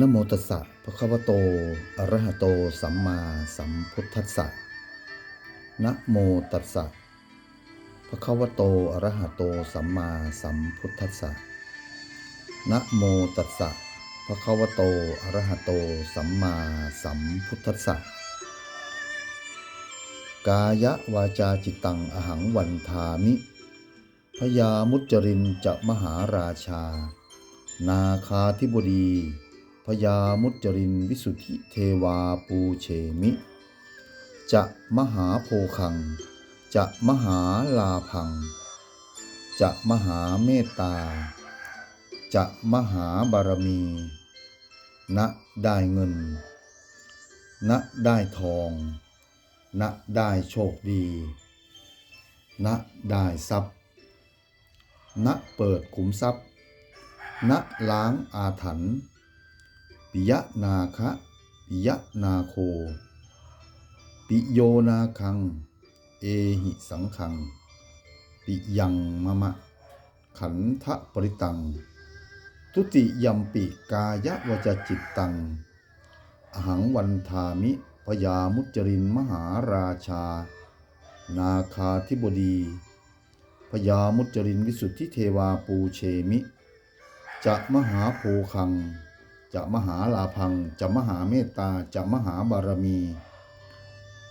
นะโมตัสสะภะคะวะโตอะระหะโต สัมมาสัมพุทธัสสะนะโมตัสสะภะคะวะโตอะระหะโต สัมมาสัมพุทธัสสะนะโมตัสสะภะคะวะโตอะระหะโต สัมมาสัมพุทธัสสะกายวาจาจิตตัง อหังวันทามิ พยามุจจรินจะมหาราชา นาคาธิบดี พยามุจจรินวิสุทธิเทวาปูเชมิ จะมหาโพคัง จะมหาลาพัง จะมหาเมตตา จะมหาบารมีณได้เงินณได้ทองณได้โชคดีณได้ทรัพย์ณเปิดขุมทรัพย์ณล้างอาถรรพ์ ปิยนาคะปิยนาโค ปิโยนาคัง เอหิสังคัง ปิยังมะมะ ขันทะปริตัง ทุติยัมปิกายวจจิตตัง อหังวันทามิพยามุจจรินมหาราชา นาคาธิบดีพยามุจจรินวิสุทธิเทวาปูเชมิ จะมหาโพคัง จะมหาลาพัง จะมหาเมตตา จะมหาบารมี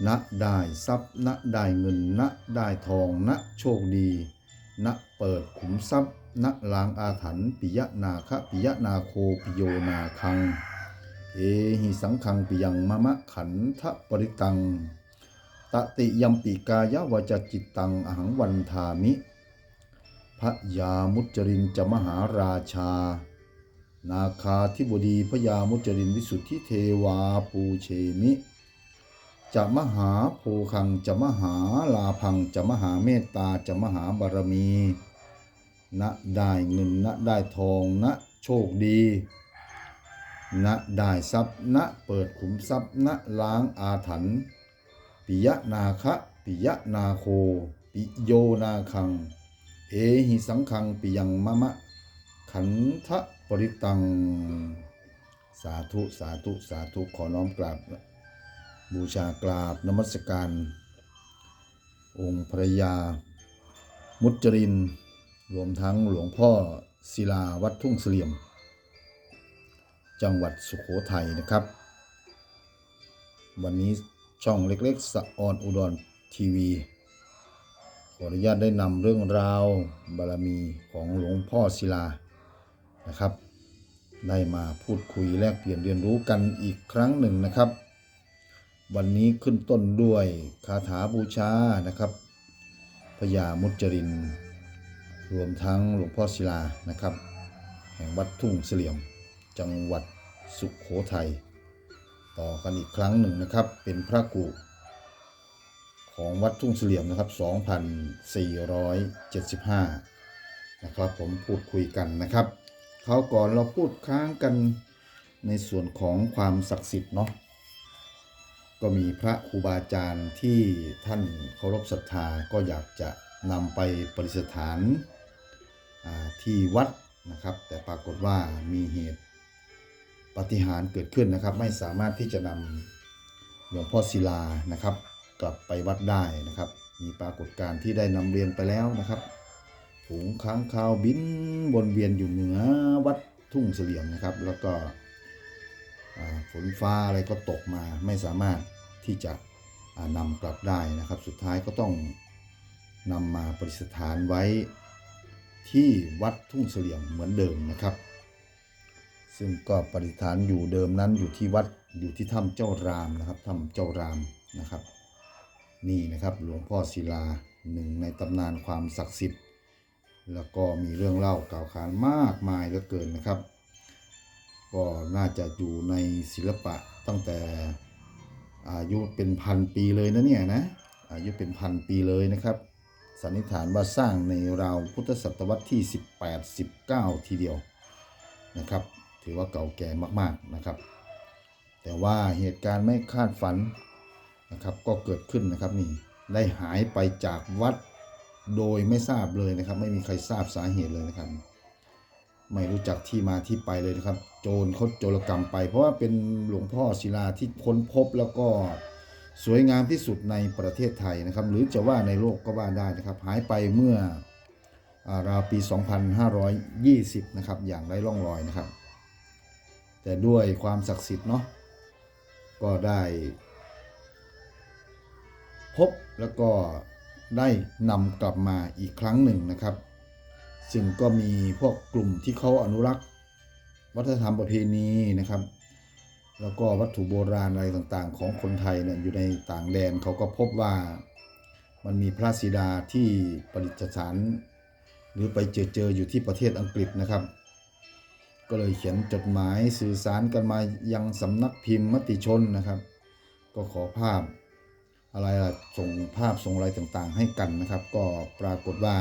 ณ ได้ทรัพย์ ณ ได้เงิน ณ ได้ทอง ณ โชคดี ณ เปิดขุมทรัพย์ ณ ลางอาถรรพ์ปิยนาคะปิยนาโคปิโยนาคัง เอหิสังคังปิยังมะมะขันทะปริตัง ตติยัมปิกายวจจิตตังอหังวันทามิพระยามุจจรินจะมหาราชา นาคาธิบดีพระยามุจจรินวิสุทธิเทวาปูเชมิจะมหาโพคังจะมหาลาพังจะมหาเมตตาจะมหาบารมีณได้เงินณได้ทองณโชคดีณได้ทรัพย์ณเปิดขุมทรัพย์ณล้างอาถรรพ์ปิยะนาคะปิยะนาโค ปิโยนาคัง เอหิสังคังปิยังมะมะ ขันทะปริตัง สาธุสาธุสาธุขอน้อมกราบ บูชากราบนมัสการ องค์พระยา มุจจริน รวมทั้งหลวงพ่อศิลาวัดทุ่งเสลี่ยม จังหวัดสุขโขทัยนะครับ วันนี้ช่องเล็กๆ สะออนอุดรทีวี ขออนุญาตได้นำเรื่องราวบารมีของหลวงพ่อศิลา นะครับ ได้มาพูดคุยแลกเปลี่ยนเรียนรู้กันอีกครั้งหนึ่งนะครับ วันนี้ขึ้นต้นด้วยคาถาบูชานะครับพญามุจจริน รวมทั้งหลวงพ่อศิลานะครับ แห่งวัดทุ่งเสลี่ยม จังหวัดสุขโขทัยต่อกันอีกครั้งหนึ่งนะครับ เป็นพระกุของวัดทุ่งเสลี่ยมนะครับ 2,475 นะครับ ผมพูดคุยกันนะครับ คราวก่อนเราพูดค้างกันในส่วนของความศักดิ์สิทธิ์เนาะก็มีพระครูบาอาจารย์ที่ท่านเคารพศรัทธาก็อยากจะนำไปประดิษฐานาที่วัดนะครับ แต่ปรากฏว่ามีเหตุปฏิหารเกิดขึ้นนะครับ ไม่สามารถที่จะนำหลวงพ่อศิลานะครับ กลับไปวัดได้นะครับ มีปรากฏการณ์ที่ได้นำเรียนไปแล้วนะครับ ฝูงค้างคาวบินวนเวียนอยู่เหนือวัดทุ่งเสลี่ยมนะครับ แล้วก็ฝนฟ้าอะไรก็ตกมาไม่สามารถที่จะนำกลับได้นะครับ สุดท้ายก็ต้องนำมาประดิษฐานไว้ที่วัดทุ่งเสลี่ยมเหมือนเดิมนะครับ ซึ่งก็ประดิษฐานอยู่เดิมนั้นอยู่ที่วัดอยู่ที่ถ้ำเจ้ารามนะครับถ้ำเจ้ารามนะครับ นี่นะครับหลวงพ่อศิลาหนึ่งในตำนานความศักดิ์สิทธิ์ แล้วก็มีเรื่องเล่ากล่าวขานมากมายเหลือเกินนะครับ ก็น่าจะอยู่ในศิลปะตั้งแต่อายุเป็นพันปีเลยนะเนี่ยนะอายุเป็นพันปีเลยนะครับ สันนิษฐานว่าสร้างในราวพุทธศตวรรษที่ 18 19 ทีเดียวนะครับ ถือว่าเก่าแก่มากๆนะครับ แต่ว่าเหตุการณ์ไม่คาดฝันนะครับ ก็เกิดขึ้นนะครับนี่ได้หายไปจากวัด โดยไม่ทราบเลยนะครับ ไม่มีใครทราบสาเหตุเลยนะครับ ไม่รู้จักที่มาที่ไปเลยนะครับ โจรเขาโจรกรรมไป เพราะว่าเป็นหลวงพ่อศิลาที่ค้นพบแล้วก็สวยงามที่สุดในประเทศไทยนะครับ หรือจะว่าในโลกก็ว่าได้นะครับ หายไปเมื่ออาราวปี 2520 นะครับ อย่างไร้ร่องรอยนะครับ แต่ด้วยความศักดิ์สิทธิ์เนาะก็ได้ พบแล้วก็ ได้นำกลับมาอีกครั้งหนึ่งนะครับ ซึ่งก็มีพวกกลุ่มที่เขาอนุรักษ์ วัฒนธรรมประเพณีนะครับ แล้วก็วัตถุโบราณอะไรต่างๆ ของคนไทยเนี่ยอยู่ในต่างแดนเขาก็พบว่ามันมีพระศิดาที่ประดิษฐาน หรือไปเจอเจออยู่ที่ประเทศอังกฤษนะครับ ก็เลยเขียนจดหมายสื่อสารกันมายังสำนักพิมพ์มติชนนะครับ ก็ขอภาพ อะไรล่ะส่งภาพส่งอะไรต่างๆ ให้กันนะครับ ก็ปรากฏว่า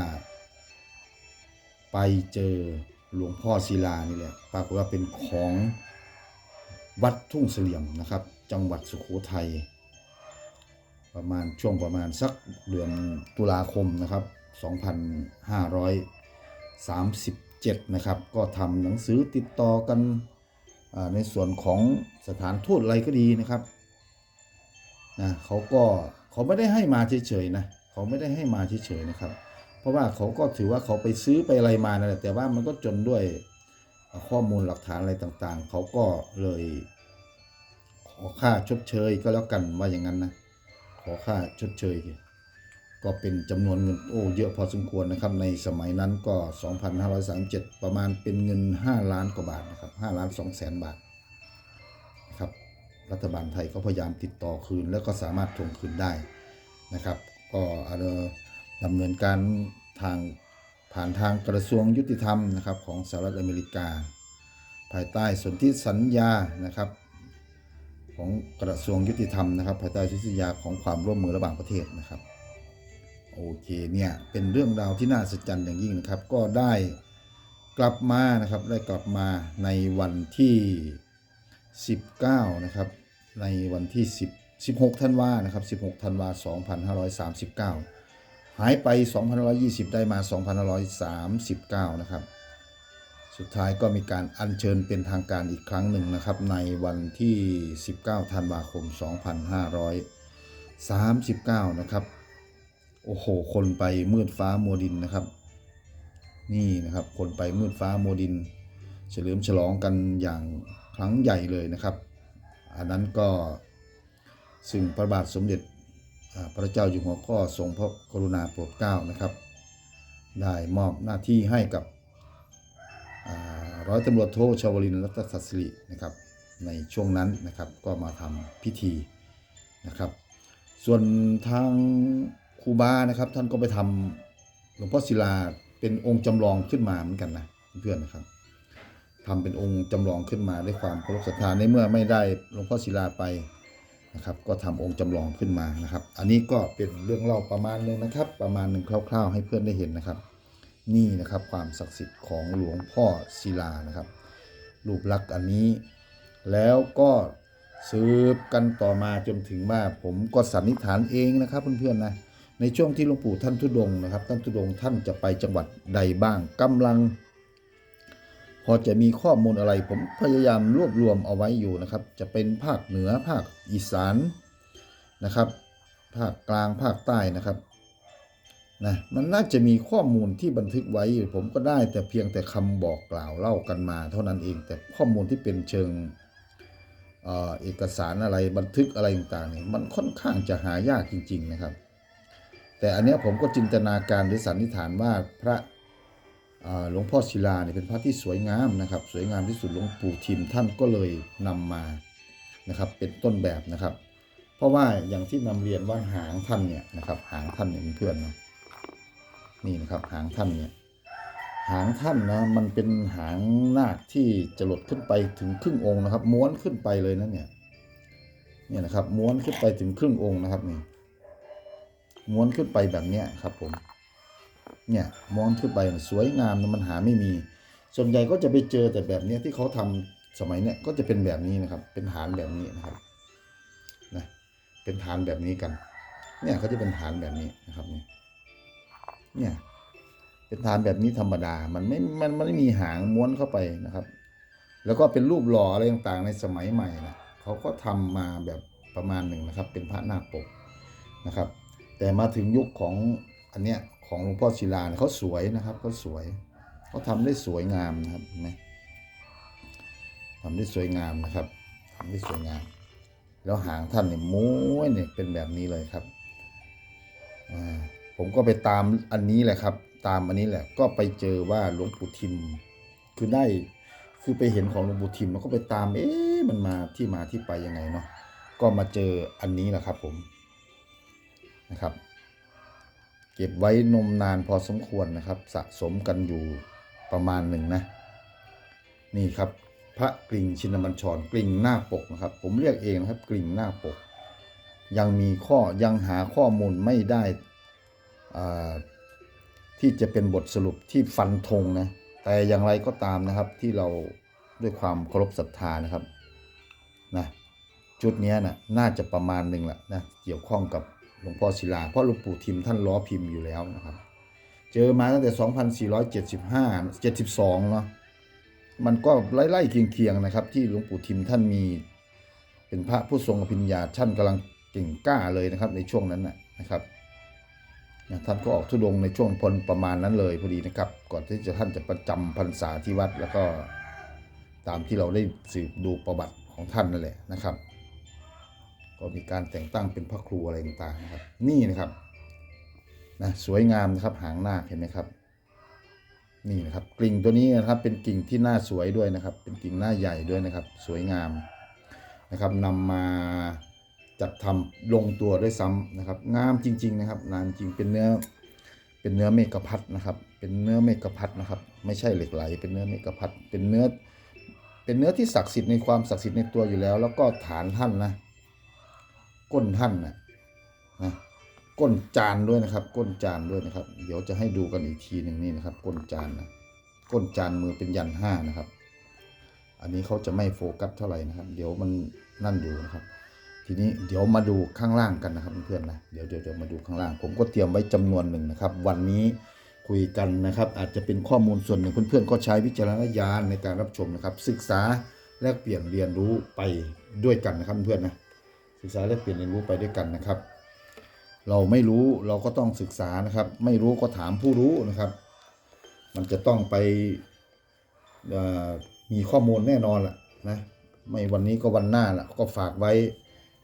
ไปเจอหลวงพ่อศิลานี่แหละปรากฏว่าเป็นของวัดทุ่งเสลี่ยมนะครับ จังหวัดสุโขทัยประมาณช่วงประมาณสักเดือนตุลาคมนะครับ 2537 นะครับ ก็ทำหนังสือติดต่อกันในส่วนของสถานทูตอะไรก็ดีนะครับ นะเขาก็เขาไม่ได้ให้มาเฉยๆนะเขาไม่ได้ให้มาเฉยๆนะครับ เพราะว่าเขาก็ถือว่าเขาไปซื้อไปอะไรมานั่นแหละแต่ว่ามันก็จนด้วยข้อมูลหลักฐานอะไรต่างๆ เขาก็เลยขอค่าชดเชยก็แล้วกันว่าอย่างนั้นนะขอค่าชดเชย ก็เป็นจำนวนเงินโอ้เยอะพอสมควรนะครับ ในสมัยนั้นก็ 2,537 ประมาณเป็นเงิน 5 ล้านกว่าบาทนะครับ5ล้าน2แสนบาท รัฐบาลไทยก็พยายามติดต่อคืน แล้วก็สามารถทวงคืนได้นะครับ ก็ดำเนินการทางผ่านทางกระทรวงยุติธรรมนะครับของสหรัฐอเมริกา ภายใต้สนธิสัญญานะครับของกระทรวงยุติธรรมนะครับ ภายใต้สนธิสัญญาของความร่วมมือระหว่างประเทศนะครับโอเคเนี่ยเป็นเรื่องราวที่น่าสนใจอย่างยิ่งนะครับ ก็ได้กลับมานะครับได้กลับมาในวันที่ 19 นะครับ ในวันที่ 10 16ธันวานะครับ 16ธันวา2539 หายไป 2520 ได้มา 2539 นะครับ สุดท้ายก็มีการอัญเชิญเป็นทางการอีกครั้งหนึ่งนะครับ ในวันที่ 19ธันวาคม 2539 นะครับ โอ้โห คนไปมืดฟ้ามัวดินนะครับ นี่นะครับ คนไปมืดฟ้ามัวดิน เฉลิมฉลองกันอย่าง ครั้งใหญ่เลยนะครับ อันนั้นก็ซึ่งพระบาทสมเด็จพระเจ้าอยู่หัวก็ทรงพระกรุณาโปรดเกล้านะครับ ได้มอบหน้าที่ให้กับร้อยตำรวจโทชาวลินรัตนศัสรินะครับ ในช่วงนั้นนะครับก็มาทำพิธีนะครับ ส่วนทางครูบานะครับท่านก็ไปทำหลวงพ่อศิลาเป็นองค์จำลองขึ้นมาเหมือนกันนะเพื่อนนะครับ ทำเป็นองค์จำลองขึ้นมาด้วยความเคารพศรัทธาในเมื่อไม่ได้หลวงพ่อศิลาไปนะครับ ก็ทำองค์จำลองขึ้นมานะครับ อันนี้ก็เป็นเรื่องเล่าประมาณหนึงนะครับ ประมาณหนึ่งคร่าว ๆ ให้เพื่อนได้เห็นนะครับ นี่นะครับความศักดิ์สิทธิ์ของหลวงพ่อศิลานะครับรูปลักษณ์อันนี้ แล้วก็สืบกันต่อมาจนถึงว่าผมก็สันนิษฐานเองนะครับเพื่อนๆนะในช่วงที่หลวงปู่ท่านทุดงนะครับ ท่านทุดงท่านจะไปจังหวัดใดบ้างกำลัง พอจะมีข้อมูลอะไร ผมพยายามรวบรวมเอาไว้อยู่นะครับ จะเป็นภาคเหนือภาคอีสานนะครับ ภาคกลางภาคใต้นะครับนะมันน่าจะมีข้อมูลที่บันทึกไว้ผมก็ได้แต่เพียงแต่คำบอกกล่าวเล่ากันมา เท่านั้นเองแต่ข้อมูลที่เป็นเชิงเออเอกสารอะไรบันทึกอะไรต่างๆเนี่ยมันค่อนข้างจะหายากจริง ๆนะครับ แต่อันนี้ผมก็จินตนาการหรือสันนิษฐานว่าพระ หลวงพ่อศิลาเนี่ยเป็นพระที่สวยงามนะครับ สวยงามที่สุดหลวงปู่ทิมท่านก็เลยนำมานะครับ เป็นต้นแบบนะครับ เพราะว่าอย่างที่นำเรียนว่าหางท่านเนี่ยนะครับหางท่านเนี่ยเพื่อนนะนี่นะครับหางท่านเนี่ยหางท่านนะมันเป็นหางนาคที่จะหลดขึ้นไปถึงครึ่งองค์นะครับ ม้วนขึ้นไปเลยนะเนี่ยเนี่ยนะครับ ม้วนขึ้นไปถึงครึ่งองค์นะครับนี่ม้วนขึ้นไปแบบเนี้ยครับผม เนี่ยมองขึ้นไปสวยงามมันหาไม่มี ส่วนใหญ่ก็จะไปเจอแต่แบบเนี้ยที่เขาทำสมัยเนี้ยก็จะเป็นแบบนี้นะครับ เป็นฐานแบบนี้นะครับนะเป็นฐานแบบนี้กัน เนี่ยเขาจะเป็นฐานแบบนี้นะครับนี่เนี่ยเป็นฐานแบบนี้ธรรมดา มันไม่ มันไม่มีหางม้วนเข้าไปนะครับ แล้วก็เป็นรูปหล่ออะไรต่างๆในสมัยใหม่นะเขาก็ทำมาแบบประมาณหนึ่งนะครับ เป็นพระนาคปกนะครับ แต่มาถึงยุคของอันเนี้ย ของหลวงพ่อศิลาเนี่ยเขาสวยนะครับเขาสวยเขาทำได้สวยงามนะครับเห็นไหมทำได้สวยงามนะครับทำได้สวยงาม แล้วหางท่านเนี่ยม้วนเนี่ยเป็นแบบนี้เลยครับผมก็ไปตามอันนี้แหละครับ ตามอันนี้แหละ ก็ไปเจอว่าหลวงปู่ทิม คือได้คือไปเห็นของหลวงปู่ทิมแล้วก็ไปตาม เอ๊ะมันมาที่มาที่ไปยังไงเนาะก็มาเจออันนี้แหละครับผมนะครับ เก็บไว้นมนานพอสมควรนะครับ สะสมกันอยู่ประมาณหนึ่งนะ นี่ครับพระกริ่งชินบัญชรกริ่งหน้าปกนะครับ ผมเรียกเองนะครับกริ่งหน้าปก ยังมีข้อยังหาข้อมูลไม่ได้อ่าที่จะเป็นบทสรุปที่ฟันธงนะแต่อย่างไรก็ตามนะครับที่เราด้วยความเคารพศรัทธานะครับนะชุดนี้นะน่าจะประมาณหนึ่งแหละนะเกี่ยวข้องกับ ลวงพ่อศิลาเพราะหลวงปู่ทิมท่านล้อพิมพ์อยู่แล้วนะครับ เจอมาตั้งแต่ 2475 72 เนาะมันก็ไล่ๆเคียงๆนะครับ ที่หลวงปู่ทิมท่านมี เป็นพระผู้ทรงอภิญญาท่านกำลังเก่งกล้าเลยนะครับในช่วงนั้นนะครับท่านก็ออกทุดงในช่วงพลประมาณนั้นเลยพอดีนะครับ ก่อนที่จะท่านจะประจำพรรษาที่วัดแล้วก็ตามที่เราได้สืบดูประวัติของท่านนั่นแหละนะครับ ก็มีการแต่งตั้งเป็นพระครูอะไรต่างๆนะครับ นี่นะครับนะสวยงามนะครับหางนาคเห็นไหมครับ นี่นะครับกลิ่งตัวนี้นะครับเป็นกิ่งที่หน้าสวยด้วยนะครับ เป็นกิ่งหน้าใหญ่ด้วยนะครับ สวยงามนะครับนำมาจัดทำลงตัวด้วยซ้ำนะครับงามจริง ๆ นะครับงามจริงเป็นเนื้อเป็นเนื้อเมกะพัดนะครับ เป็นเนื้อเมกะพัดนะครับ ไม่ใช่เหล็กไหล เป็นเนื้อเมกะพัดเป็นเนื้อเป็นเนื้อที่ศักดิ์สิทธิ์ในความศักดิ์สิทธิ์ในตัวอยู่แล้ว แล้วก็ฐานท่านนะ ก้นท่านนะนะก้นจานด้วยนะครับ ก้นจานด้วยนะครับ เดี๋ยวจะให้ดูกันอีกทีหนึ่งนี่นะครับ ก้นจานนะก้นจานมือเป็นยันห้านะครับ อันนี้เขาจะไม่โฟกัสเท่าไหร่นะครับ เดี๋ยวมันนั่นอยู่นะครับ ทีนี้เดี๋ยวมาดูข้างล่างกันนะครับเพื่อนๆนะเดี๋ยวเดี๋ยวเดี๋ยวมาดูข้างล่าง ผมก็เตรียมไว้จำนวนหนึ่งนะครับ วันนี้คุยกันนะครับ อาจจะเป็นข้อมูลส่วนหนึ่งเพื่อนๆก็ใช้วิจารณญาณในการรับชมนะครับ ศึกษาแลกเปลี่ยนเรียนรู้ไปด้วยกันนะครับเพื่อนนะ ศึกษาแลกเปลี่ยนเรียนรู้ไปด้วยกันนะครับ เราไม่รู้เราก็ต้องศึกษานะครับ ไม่รู้ก็ถามผู้รู้นะครับ มันจะต้องไปมีข้อมูลแน่นอนล่ะนะไม่วันนี้ก็วันหน้าล่ะก็ฝากไว้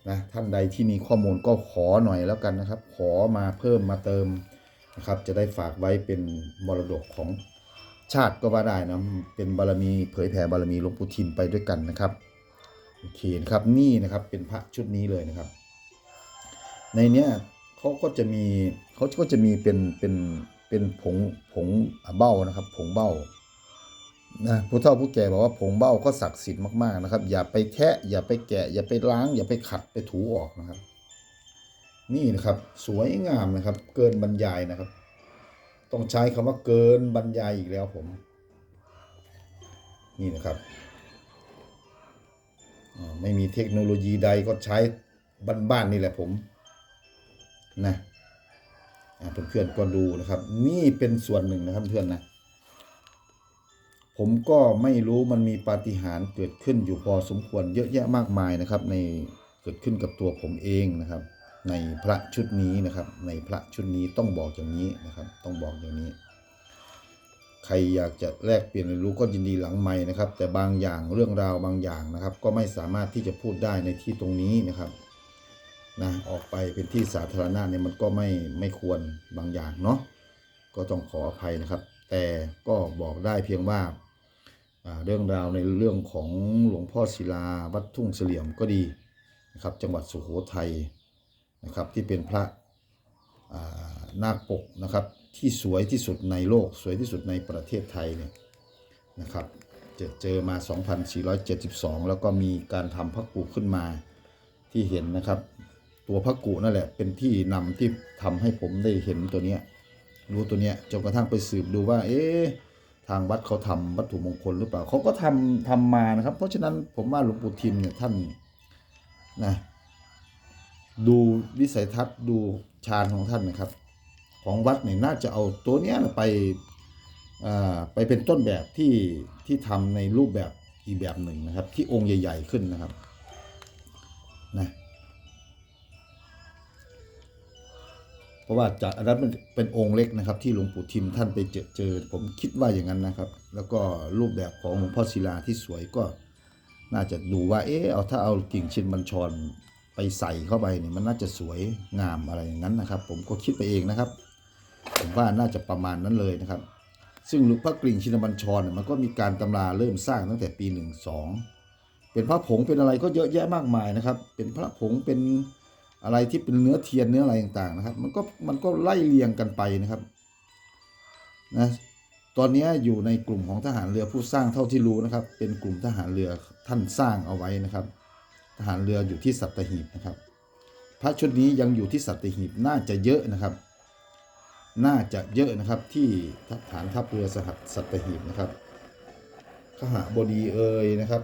นะท่านใดที่มีข้อมูลก็ขอหน่อยแล้วกันนะครับ ขอมาเพิ่มมาเติมนะครับ จะได้ฝากไว้เป็นมรดกของชาติก็ว่าได้นะเป็นบารมีเผยแผ่บารมีหลวงปู่ทิมไปด้วยกันนะครับ โอเคนะครับนี่นะครับเป็นพระชุดนี้เลยนะครับ ในเนี้ยเขาก็จะมีเขาก็จะมีเป็นเป็นเป็นผงผงเบ้านะครับ ผงเบ้านะผู้เฒ่าผู้แก่บอกว่าผงเบ้าก็ศักดิ์สิทธิ์มากๆนะครับ อย่าไปแทะอย่าไปแกะ อย่าไปล้าง อย่าไปขัดไปถูออกนะครับ นี่นะครับสวยงามนะครับ เกินบรรยายนะครับ ต้องใช้คำว่าเกินบรรยายอีกแล้วผม นี่นะครับ ไม่มีเทคโนโลยีใดก็ใช้บ้านๆนี่แหละผมนะอ่าเพื่อนๆก็ดูนะครับ นี่เป็นส่วนหนึ่งนะครับเพื่อนนะผมก็ไม่รู้มันมีปาฏิหาริย์เกิดขึ้นอยู่พอสมควรเยอะแยะมากมายนะครับ ในเกิดขึ้นกับตัวผมเองนะครับ ในพระชุดนี้นะครับ ในพระชุดนี้ต้องบอกอย่างนี้นะครับ ต้องบอกอย่างนี้ ใครอยากจะแลกเปลี่ยนเรียนรู้ก็ยินดีหลังใหม่นะครับ แต่บางอย่างเรื่องราวบางอย่างนะครับ ก็ไม่สามารถที่จะพูดได้ในที่ตรงนี้นะครับนะออกไปเป็นที่สาธารณะเนี่ยมันก็ไม่ไม่ควรบางอย่างเนาะก็ต้องขออภัยนะครับ แต่ก็บอกได้เพียงว่าเรื่องราวในเรื่องของหลวงพ่อศิลาวัดทุ่งเสลี่ยมก็ดีนะครับ จังหวัดสุโขทัยนะครับที่เป็นพระานาคปกนะครับ ที่สวยที่สุดในโลก สวยที่สุดในประเทศไทยเนี่ยนะครับเจอเจอมา 2472 แล้วก็มีการทำพระกุขึ้นมาที่เห็นนะครับ ตัวพระกุนั่นแหละเป็นที่นำที่ทำให้ผมได้เห็นตัวเนี้ยรู้ตัวเนี้ยจนกระทั่งไปสืบดูว่า เอ๊ะทางวัดเขาทำวัตถุมงคลหรือเปล่าเขาก็ทำทำมานะครับ เพราะฉะนั้นผมว่าหลวงปู่ทิมเนี่ยท่านนะดูวิสัยทัศน์ดูฌานของท่านนะครับ ของวัดเนี่ยน่าจะเอาตัวเนี้ยไปไปเป็นต้นแบบที่ที่ทำในรูปแบบอีกแบบหนึ่งนะครับ ที่องค์ใหญ่ ๆขึ้นนะครับนะเพราะว่าจากอันนั้นมันเป็นองค์เล็กนะครับ ที่หลวงปู่ทิมท่านไปเจอเจอ ผมคิดว่าอย่างนั้นนะครับ แล้วก็รูปแบบของหลวงพ่อศิลาที่สวยก็น่าจะดูว่าเออเอาถ้าเอากิ่งชินบัญชรไปใส่เข้าไปเนี่ยมันน่าจะสวยงามอะไรอย่างนั้นนะครับ ผมก็คิดไปเองนะครับ ว่าน่าจะประมาณนั้นเลยนะครับ ซึ่งหลวงพระกริ่งชินบัญชรเนี่ยมันก็มีการตำราเริ่มสร้างตั้งแต่ปีหนึ่งสองเป็นพระผงเป็นอะไรก็เยอะแยะมากมายนะครับ เป็นพระผงเป็นอะไรที่เป็นเนื้อเทียนเนื้ออะไรต่างๆนะครับ มันก็มันก็ไล่เรียงกันไปนะครับนะตอนนี้อยู่ในกลุ่มของทหารเรือผู้สร้างเท่าที่รู้นะครับ เป็นกลุ่มทหารเรือท่านสร้างเอาไว้นะครับ ทหารเรืออยู่ที่สัตหีบนะครับ พระชุดนี้ยังอยู่ที่สัตหีบน่าจะเยอะนะครับ น่าจะเยอะนะครับที่ฐานทัพเรือสหัสสัตหีบนะครับขหบดีเอ่ยนะครับ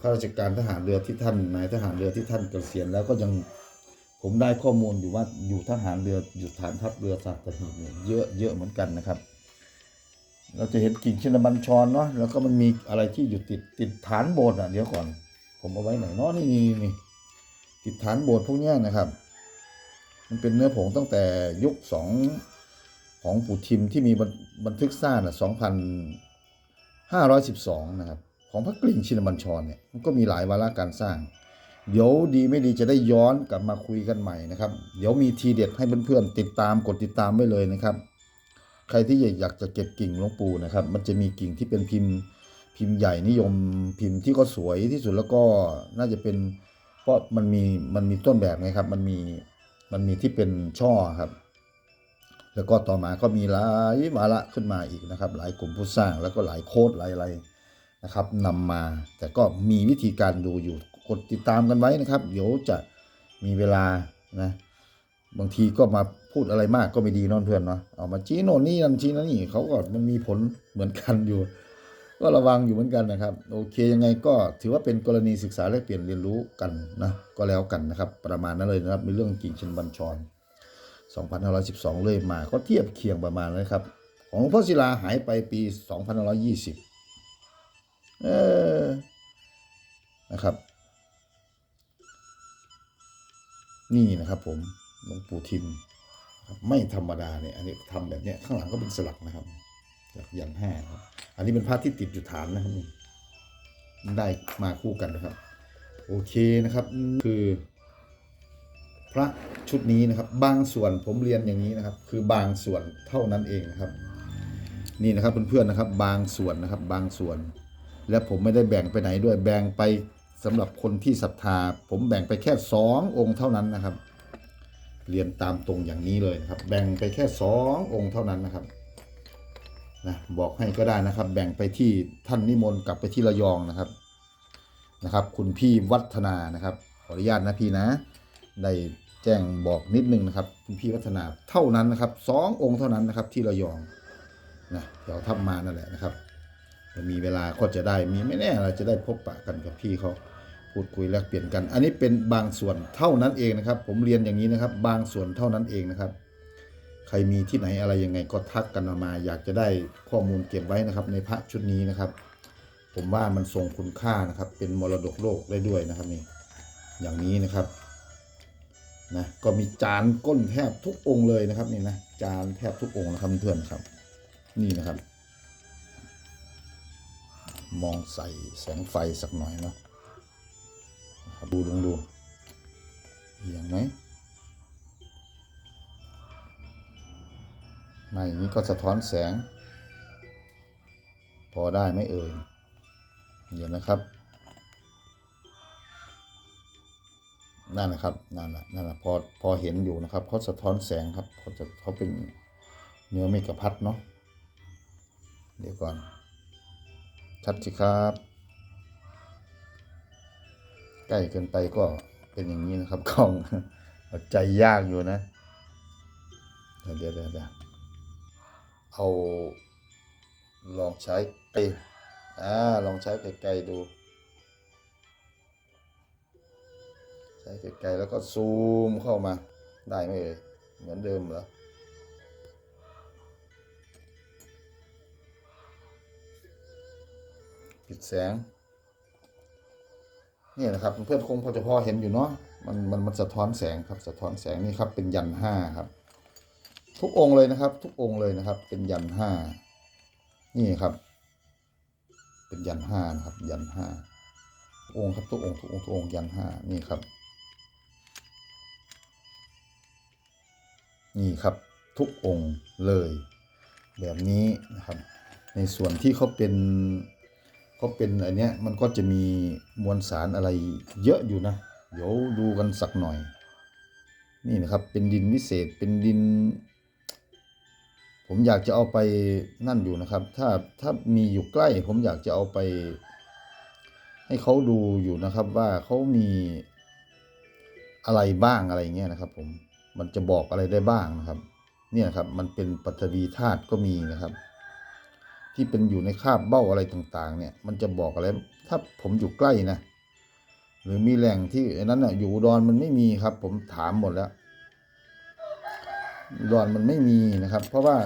ข้าราชการทหารเรือที่ท่านนายทหารเรือที่ท่านเกษียณแล้วก็ยังผมได้ข้อมูลอยู่ว่าอยู่ทหารเรืออยู่ฐานทัพเรือสัตหีบเนี่ยเยอะเยอะเหมือนกันนะครับ เราจะเห็นกิ่งชินบัญชรเนาะแล้วก็มันมีอะไรที่อยู่ติดติดฐานโบสถ์อะเดี๋ยวก่อน ผมเอาไว้ไหนเนาะนี่นี่นี่ติดฐานโบสถ์พวกเนี้ยนะครับ มันเป็นเนื้อผงตั้งแต่ยุคสองของปู่ทิมที่มีบันทึกสร้างอะสองพันห้าร้อยสิบสองนะครับของพระกลิ่งชินบัญชรเนี่ยมันก็มีหลายวาระการสร้าง เดี๋ยวดีไม่ดีจะได้ย้อนกลับมาคุยกันใหม่นะครับ เดี๋ยวมีทีเด็ดให้เพื่อนๆติดตามกดติดตามไว้เลยนะครับ ใครที่อยากจะเก็บกิ่งหลวงปู่นะครับ มันจะมีกิ่งที่เป็นพิมพ์พิมพ์ใหญ่นิยมพิมพ์ที่ก็สวยที่สุดแล้วก็น่าจะเป็นเพราะมันมีมันมีต้นแบบไงครับ มันมี มันมีที่เป็นช่อครับ แล้วก็ต่อมาก็มีหลายวาระขึ้นมาอีกนะครับ หลายกลุ่มผู้สร้างแล้วก็หลายโค้ดหลายอะไรนะครับนำมา แต่ก็มีวิธีการดูอยู่กดติดตามกันไว้นะครับ เดี๋ยวจะมีเวลานะบางทีก็มาพูดอะไรมากก็ไม่ดีเนอนเพื่อนเนาะเอามาชี้โน่นนี่นั่นชี้นั่นนี่เขาก็มันมีผลเหมือนกันอยู่ ก็ระวังอยู่เหมือนกันนะครับ โอเคยังไงก็ถือว่าเป็นกรณีศึกษาแลกเปลี่ยนเรียนรู้กันนะก็แล้วกันนะครับ ประมาณนั้นเลยนะครับในเรื่องกิ่งชินบัญชร 2512 เลยมา ก็เทียบเคียงประมาณนั้นครับ ของหลวงพ่อศิลาหายไปปี 2520 เออนะครับ นี่นะครับผมหลวงปู่ทิม ไม่ธรรมดาเนี่ยอันนี้ทำแบบเนี้ยข้างหลังก็เป็นสลักนะครับ จากยันห้าครับ อันนี้เป็นพระที่ติดอยู่ฐานนะครับนี่ได้มาคู่กันนะครับ โอเคนะครับคือ พระชุดนี้นะครับ บางส่วนผมเรียนอย่างนี้นะครับ คือบางส่วนเท่านั้นเองนะครับ นี่นะครับเพื่อนๆนะครับ บางส่วนนะครับ บางส่วน และผมไม่ได้แบ่งไปไหนด้วยแบ่งไปสำหรับคนที่ศรัทธา ผมแบ่งไปแค่สององค์เท่านั้นนะครับ เรียนตามตรงอย่างนี้เลยครับ แบ่งไปแค่สององค์เท่านั้นนะครับ นะบอกให้ก็ได้นะครับ แบ่งไปที่ท่านนิมนต์กลับไปที่ระยองนะครับนะครับ คุณพี่วัฒนานะครับขออนุญาตนะพี่นะ ได้แจ้งบอกนิดนึงนะครับ คุณพี่วัฒนาเท่านั้นนะครับสององค์เท่านั้นนะครับ ที่ระยองนะเดี๋ยวทับมานั่นแหละนะครับมีเวลาก็จะได้มีไม่แน่เราจะได้พบปะกันกับพี่เขาพูดคุยแลกเปลี่ยนกัน อันนี้เป็นบางส่วนเท่านั้นเองนะครับ ผมเรียนอย่างนี้นะครับ บางส่วนเท่านั้นเองนะครับ ใครมีที่ไหนอะไรยังไงก็ทักกันมา อยากจะได้ข้อมูลเก็บไว้นะครับ ในพระชุดนี้นะครับ ผมว่ามันทรงคุณค่านะครับ เป็นมรดกโลกได้ด้วยนะครับนี่อย่างนี้นะครับนะก็มีจานก้นแทบทุกองค์เลยนะครับนี่นะจานแทบทุกองค์นะครับเพื่อนครับ นี่นะครับ มองใส่แสงไฟสักหน่อยเนาะครับดูลองดูเอียงไหม ม่อย่างนี้ก็สะท้อนแสง พอได้ไหมเอ่ยเดี๋ยวนะครับนั่นนะครับนั่นแหละนั่นแหละพอพอเห็นอยู่นะครับเขาสะท้อนแสงครับเขาจะเขาเป็นเนื้อเมกะพัดเนาะเดี๋ยวก่อน ชัดสิครับ ใกล้เกินไปก็เป็นอย่างนี้นะครับกล้องใจยากอยู่นะ เดี๋ยวเดี๋ยวเดี๋ยว เอาลองใช้ไก่อ่าลองใช้ไก่ไกลดู ใช้ไก่ไกลแล้วก็ซูมเข้ามาได้ไหมเอ่ยเหมือนเดิมเหรอปิดแสงนี่นะครับเพื่อนคงพอจะพอเห็นอยู่เนาะมันมันมันสะท้อนแสงครับสะท้อนแสงนี่ครับเป็นยันห้าครับ ทุกองค์เลยนะครับ ทุกองค์เลยนะครับ เป็นยันห้านี่ครับ เป็นยันห้านะครับ ยันห้าองค์ครับทุกองค์ทุกองค์ทุกองค์ยันห้านี่ครับ นี่ครับทุกองค์เลย แบบนี้นะครับ ในส่วนที่เขาเป็นเขาเป็นอันเนี้ยมันก็จะมีมวลสารอะไรเยอะอยู่นะ เดี๋ยวดูกันสักหน่อย นี่นะครับเป็นดินวิเศษเป็นดิน ผมอยากจะเอาไปนั่นอยู่นะครับ ถ้าถ้ามีอยู่ใกล้ ผมอยากจะเอาไป ให้เขาดูอยู่นะครับว่าเขามีอะไรบ้างอะไรเงี้ยนะครับ ผมมันจะบอกอะไรได้บ้างนะครับ เนี่ยครับมันเป็นปฐวีธาตุก็มีนะครับ ที่เป็นอยู่ในคาบเบ้าอะไรต่างๆ เนี่ย มันจะบอกอะไร ถ้าผมอยู่ใกล้นะหรือมีแหล่งที่อ้นั้นน่ะอยู่อุดอนมันไม่มีครับ ผมถามหมดแล้ว ดอนมันไม่มีนะครับ เพราะว่า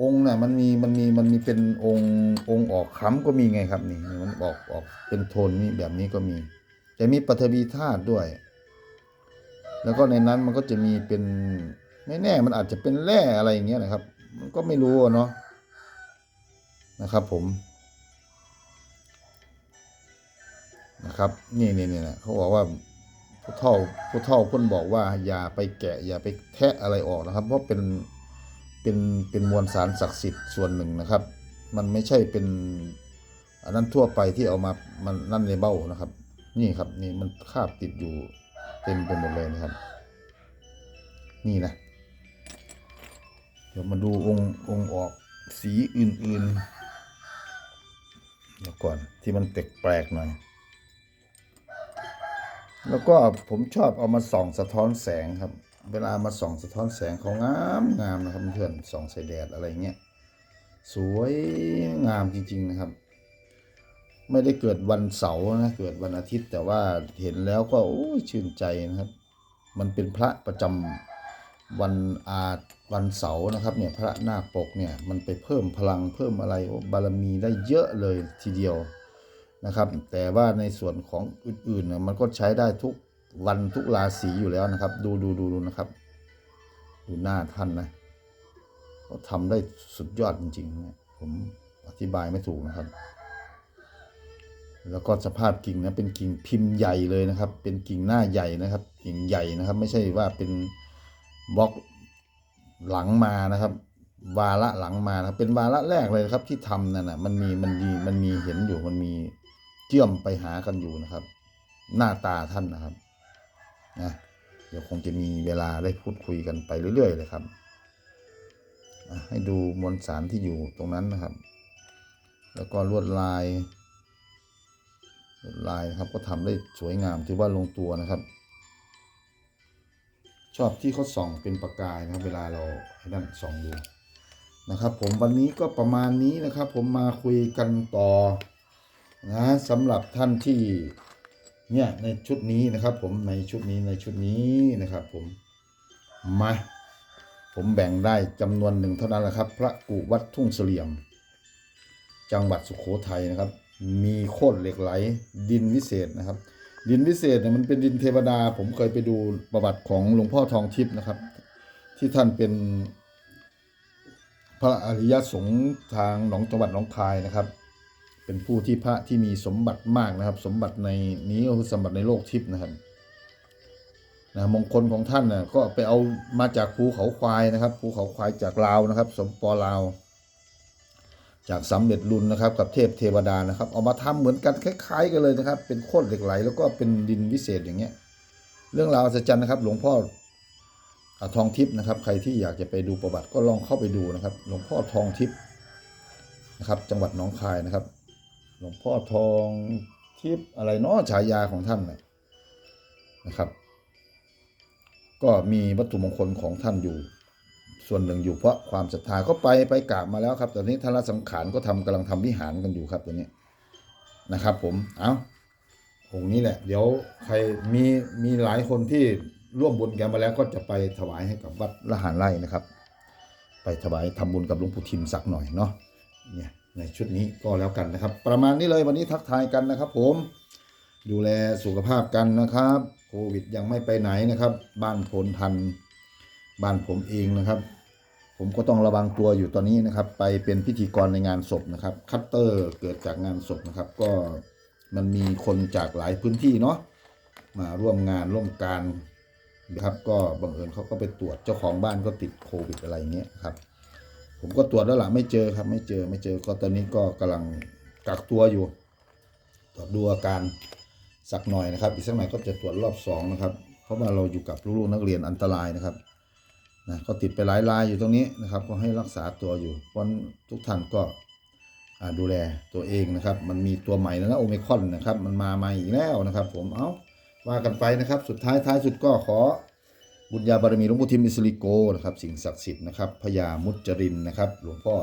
องค์น่ะมันมีมันมีมันมีเป็นองค์องค์ออกค้ำก็มีไงครับนี่มันออกออกเป็นโทนนี้แบบนี้ก็มี จะมีปฐวีธาตุด้วย แล้วก็ในนั้นมันก็จะมีเป็นไม่แน่มันอาจจะเป็นแร่อะไรอย่างเงี้ยนะครับ มันก็ไม่รู้เนาะนะครับ ผมนะครับ นี่นี่นี่นะเขาบอกว่า ผู้เฒ่าผู้เฒ่าเพิ่นบอกว่าอย่าไปแกะอย่าไปแทะอะไรออกนะครับ เพราะเป็นเป็นเป็นมวลสารศักดิ์สิทธิ์ส่วนหนึ่งนะครับ มันไม่ใช่เป็นอันนั้นทั่วไปที่เอามามันนั่นในเบ้านะครับ นี่ครับนี่มันคาบติดอยู่เต็มไปหมดเลยนะครับ นี่นะ เดี๋ยวมาดูองค์องค์ออกสีอื่นๆเดี๋ยวก่อนที่มันแปลกๆหน่อย แล้วก็ผมชอบเอามาส่องสะท้อนแสงครับ เวลามาส่องสะท้อนแสงเขางามงามนะครับเพื่อนส่องใส่แดดอะไรเงี้ยสวยงามจริง ๆนะครับ ไม่ได้เกิดวันเสาร์นะเกิดวันอาทิตย์ แต่ว่าเห็นแล้วก็โอ้ยชื่นใจนะครับ มันเป็นพระประจำวันอาวันเสาร์นะครับเนี่ยพระนาคปกเนี่ยมันไปเพิ่มพลังเพิ่มอะไรโอ้บารมีได้เยอะเลยทีเดียว นะครับ แต่ว่าในส่วนของอื่นๆมันก็ใช้ได้ทุกวันทุกราศีอยู่แล้วนะครับ ดูดูดูดูนะครับ ดูหน้าท่านนะเขาทำได้สุดยอดจริงๆนะผมอธิบายไม่ถูกนะครับ แล้วก็สภาพกิ่งนะเป็นกิ่งพิมพ์ใหญ่เลยนะครับ เป็นกิ่งหน้าใหญ่นะครับ กิ่งใหญ่นะครับ ไม่ใช่ว่าเป็นบล็อกหลังมานะครับ วาระหลังมานะเป็นวาระแรกเลยครับที่ทำนั่นนะมันมีมันมีมันมีเห็นอยู่มันมี เชื่อมไปหากันอยู่นะครับ หน้าตาท่านนะครับนะเดี๋ยวคงจะมีเวลาได้พูดคุยกันไปเรื่อยๆเลยครับ ให้ดูมวลสารที่อยู่ตรงนั้นนะครับ แล้วก็ลวดลาย ลวดลายนะครับก็ทำได้สวยงามถือว่าลงตัวนะครับ ชอบที่เขาส่องเป็นประกายนะครับ เวลาเราให้นั่นส่องดูนะครับ ผมวันนี้ก็ประมาณนี้นะครับ ผมมาคุยกันต่อ นะสำหรับท่านที่เนี่ยในชุดนี้นะครับ ผมในชุดนี้ในชุดนี้นะครับ ผมมาผมแบ่งได้จำนวนหนึ่งเท่านั้นแหละครับ พระกุวัดทุ่งเสลี่ยม จังหวัดสุขโขทัยนะครับ มีโคตรเหล็กไหล ดินวิเศษนะครับ ดินวิเศษเนี่ยมันเป็นดินเทวดา ผมเคยไปดูประวัติของหลวงพ่อทองทิพย์นะครับ ที่ท่านเป็นพระอริยสงฆ์ทางหนองจังหวัดหนองคายนะครับ เป็นผู้ที่พระที่มีสมบัติมากนะครับ สมบัติในนี้ก็คือสมบัติในโลกทิพย์นะครับนะมงคลของท่านน่ะก็ไปเอามาจากภูเขาควายนะครับภูเขาควายจากลาวนะครับ สมปลาว จากสำเร็จรุนนะครับ กับเทพเทวดานะครับ เอามาทำเหมือนกันคล้าย ๆ กันเลยนะครับ เป็นโคตรเหล็กไหล แล้วก็เป็นดินวิเศษอย่างเงี้ย เรื่องราวอัศจรรย์นะครับ หลวงพ่ออทองทิพย์นะครับ ใครที่อยากจะไปดูประวัติก็ลองเข้าไปดูนะครับ หลวงพ่อทองทิพย์นะครับ จังหวัดหนองคายนะครับ หลวงพ่อทองทิพย์อะไรเนาะฉายาของท่านนะนะครับ ก็มีวัตถุมงคลของท่านอยู่ ส่วนหนึ่งอยู่เพราะความศรัทธาก็ไปไปกราบมาแล้วครับ ตอนนี้ท่านละสังขารก็ทำกำลังทำวิหารกันอยู่ครับตัวนี้นะครับ ผมเอาองค์นี้แหละ เดี๋ยวใครมีมีหลายคนที่ร่วมบุญกันมาแล้วก็จะไปถวายให้กับวัดละหารไร่นะครับ ไปถวายทำบุญกับหลวงปู่ทิมสักหน่อยเนาะเนี่ย ในชุดนี้ก็แล้วกันนะครับ ประมาณนี้เลยวันนี้ทักทายกันนะครับ ผม ดูแลสุขภาพกันนะครับ โควิดยังไม่ไปไหนนะครับ บ้านผลทัน บ้านผมเองนะครับ ผมก็ต้องระวังตัวอยู่ตอนนี้นะครับ ไปเป็นพิธีกรในงานศพนะครับ คัตเตอร์เกิดจากงานศพนะครับ ก็มันมีคนจากหลายพื้นที่เนาะมาร่วมงานร่วมการนะครับ ก็บังเอิญเขาก็ไปตรวจเจ้าของบ้านก็ติดโควิดอะไรเงี้ยครับ ผมก็ตรวจแล้วล่ะไม่เจอครับ ไม่เจอไม่เจอก็ตอนนี้ก็กำลังกักตัวอยู่ตรวจดูอาการสักหน่อยนะครับ อีกสักหน่อยก็จะตรวจรอบสองนะครับ เพราะว่าเราอยู่กับลูกๆนักเรียนอันตรายนะครับนะก็ติดไปหลายรายอยู่ตรงนี้นะครับ ก็ให้รักษาตัวอยู่เพราะทุกท่านก็ดูแลตัวเองนะครับ มันมีตัวใหม่แล้วนะโอเมคอนนะครับ มันมาใหม่อีกแล้วนะครับ ผมเอาว่ากันไปนะครับ สุดท้ายท้ายสุดก็ขอ บุญญาบารมีหลวงปู่ทิมอิสริโกนะครับสิ่งศักดิ์สิทธิ์นะครับพญามุจรินนะครับหลวงพ่อ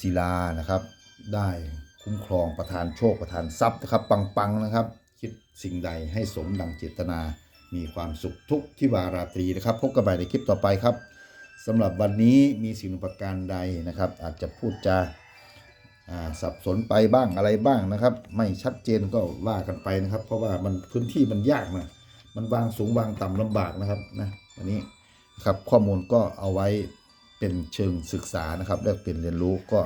ศิลานะครับได้คุ้มครองประทานโชคประทานทรัพย์นะครับปังๆนะครับ คิดสิ่งใดให้สมดังเจตนา มีความสุขทุกที่วาราตรีนะครับ พบกันใหม่ในคลิปต่อไปครับสำหรับวันนี้มีสิ่งประการใดนะครับ อาจจะพูดจาอ่าสับสนไปบ้างอะไรบ้างนะครับ ไม่ชัดเจนก็ว่ากันไปนะครับ เพราะว่ามันพื้นที่มันยากนะ มันวางสูงวางต่ำลำบากนะครับนะอันนี้ครับข้อมูลก็เอาไว้เป็นเชิงศึกษานะครับแลกเปลี่ยนเรียนรู้ก็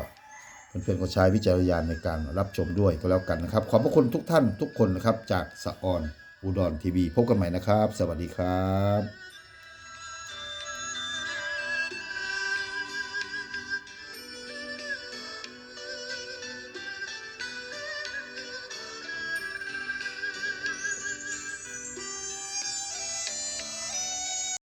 เพื่อนๆก็ใช้วิจารณญาณในการรับชมด้วยก็แล้วกันนะครับ ขอบพระคุณทุกท่านทุกคนนะครับจากสะออนอุดรทีวีพบกันใหม่นะครับ สวัสดีครับ